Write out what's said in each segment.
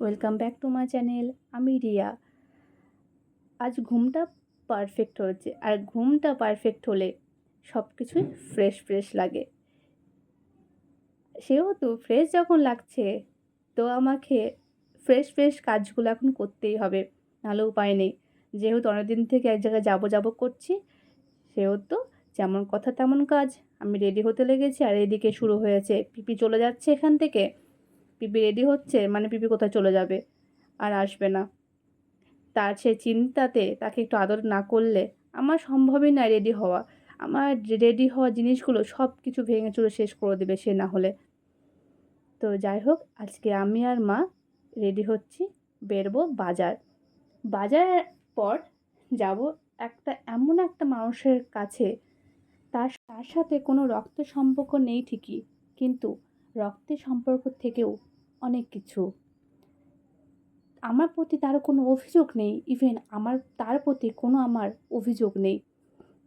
Welcome back to my channel, আমি রিয়া। আজ ঘুমটা পারফেক্ট হয়েছে, আর ঘুমটা পারফেক্ট হলে সব কিছুই ফ্রেশ ফ্রেশ লাগে। সেহেতু ফ্রেশ যখন লাগছে, তো আমাকে ফ্রেশ ফ্রেশ কাজগুলো এখন করতেই হবে, নাহলে উপায় নেই। যেহেতু অনেকদিন থেকে এক জায়গায় যাব যাব করছি, সেহেতু যেমন কথা তেমন কাজ। আমি রেডি হতে লেগেছি, আর এদিকে শুরু হয়েছে, পিপি চলে যাচ্ছে এখান থেকে। পিপি রেডি হচ্ছে মানে পিপি কোথায় চলে যাবে? আর আসবে না। তার সে চিন্তাতে তাকে একটু আদর না করলে আমার সম্ভবই না রেডি হওয়া। আমার রেডি হওয়া জিনিসগুলো সব কিছু ভেঙে চুরে শেষ করে দেবে সে না হলে। তো যাই হোক, আজকে আমি আর মা রেডি হচ্ছি, বেরবো বাজার। বাজার পর যাব একটা এমন একটা মানুষের কাছে। তার তার সাথে কোনো রক্ত সম্পর্ক নেই ঠিকই, কিন্তু রক্তের সম্পর্ক থেকেও অনেক কিছু। আমার প্রতি তার কোনো অভিযোগ নেই। ইভেন আমার, তার প্রতি কোনো আমার অভিযোগ নেই।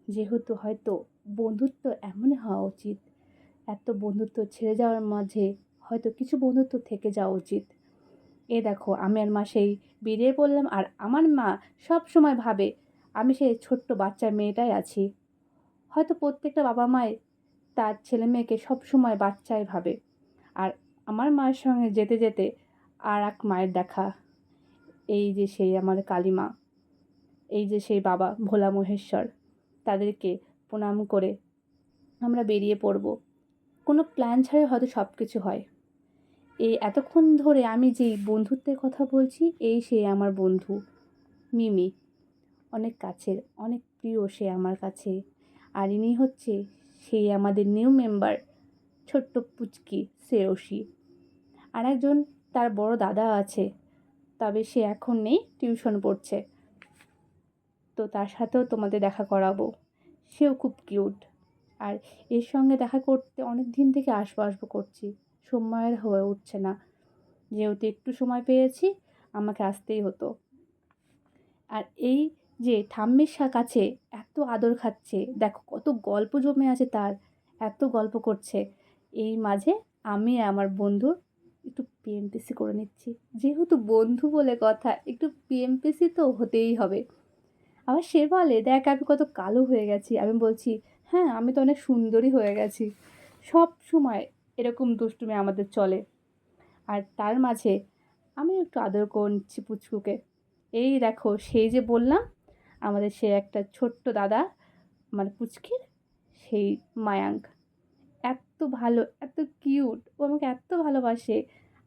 যেহেতু হয়তো বন্ধুত্ব এমনই হওয়া উচিত। এত বন্ধুত্ব ছেড়ে যাওয়ার মাঝে হয়তো কিছু বন্ধুত্ব থেকে যাওয়া উচিত। এ দেখো, আমি আর মা সেই বেরিয়ে পড়লাম আর আমার মা সব সময় ভাবে, আমি সেই ছোট্ট বাচ্চার মেয়েটাই আছি। হয়তো প্রত্যেকটা বাবা মায় তার ছেলে মেয়েকে সব সময় বাচ্চাই ভাবে। আর আমার মায়ের সঙ্গে যেতে যেতে আর এক মায়ের দেখা। এই যে সেই আমার কালিমা, এই যে সেই বাবা ভোলা মহেশ্বর, তাদেরকে প্রণাম করে আমরা বেরিয়ে পড়ব। কোনো প্ল্যান ছাড়াই হয়তো সব কিছু হয়। এই এতক্ষণ ধরে আমি যেই বন্ধুত্বের কথা বলছি, এই সেই আমার বন্ধু মিমি। অনেক কাছের, অনেক প্রিয় সে আমার কাছে। আর ইনি হচ্ছে সেই আমাদের নিউ মেম্বার ছোট্ট পুচকি শ্রেয়সী। আর একজন তার বড় দাদা আছে, তবে সে এখন নেই, টিউশন পড়ছে। তো তার সাথেও তোমাদের দেখা করাবো। সেও খুব কিউট। আর এর সঙ্গে দেখা করতে অনেক দিন থেকে আসব আসব করছি। সময়ের হয়ে উঠছে না। যেহেতু একটু সময় পেয়েছি, আমাকে আসতেই হতো। আর এই যে ঠাম্মির কাছে এত আদর খাচ্ছে, দেখো কত গল্প জমে আছে তার, এত গল্প করছে। এই মাঝে আমি আমার বন্ধুর একটু পিএমপিসি করে নিচ্ছি। যেহেতু বন্ধু বলে কথা, একটু পিএমপিসি তো হতেই হবে। আবার সে বলে দেখ আমি কত কালো হয়ে গেছি। আমি বলছি হ্যাঁ আমি তো অনেক সুন্দরী হয়ে গেছি। সব সময় এরকম দুষ্টুমি আমাদের চলে। আর তার মাঝে আমি একটু আদর করে নিচ্ছি পুচকুকে। এই দেখো, সেই যে বললাম, আমাদের সে একটা ছোট্ট দাদা মানে পুচকির, সেই মায়াঙ্ক। ভালো, এত কিউট, ও আমাকে এত ভালোবাসে।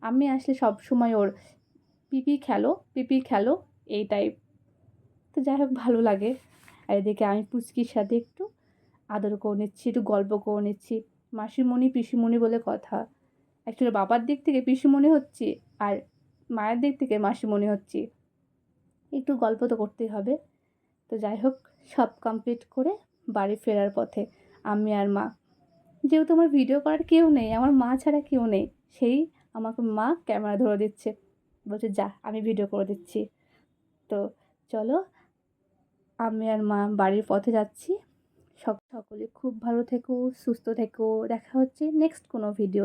আমি আসলে সব সময় ওর পিপি খেলো পিপি খেলো, এই টাইপ তো যাই হোক, ভালো লাগে। আর এদিকে আমি পুচকির সাথে একটু আদর করে নিচ্ছি, একটু গল্প করে নিচ্ছি। মাসিমণি, পিসিমণি বলে কথা। অ্যাকচুয়ালি বাবার দিক থেকে পিসিমণি হচ্ছে আর মায়ের দিক থেকে মাসিমণি হচ্ছে। একটু গল্প তো করতেই হবে। তো যাই হোক, সব কমপ্লিট করে বাড়ি ফেরার পথে আমি আর মা যেহেতু আমার ভিডিও করার কেউ নেই, আমার মা ছাড়া কেউ নেই, সেই আমাকে মা ক্যামেরা ধরে দিচ্ছে। বলছে, যা, আমি ভিডিও করে দিচ্ছি। তো চলো, আমি আর মা বাড়ির পথে যাচ্ছি। সব সকলে খুব ভালো থেকো, সুস্থ থেকো, দেখা হচ্ছে নেক্সট কোনো ভিডিও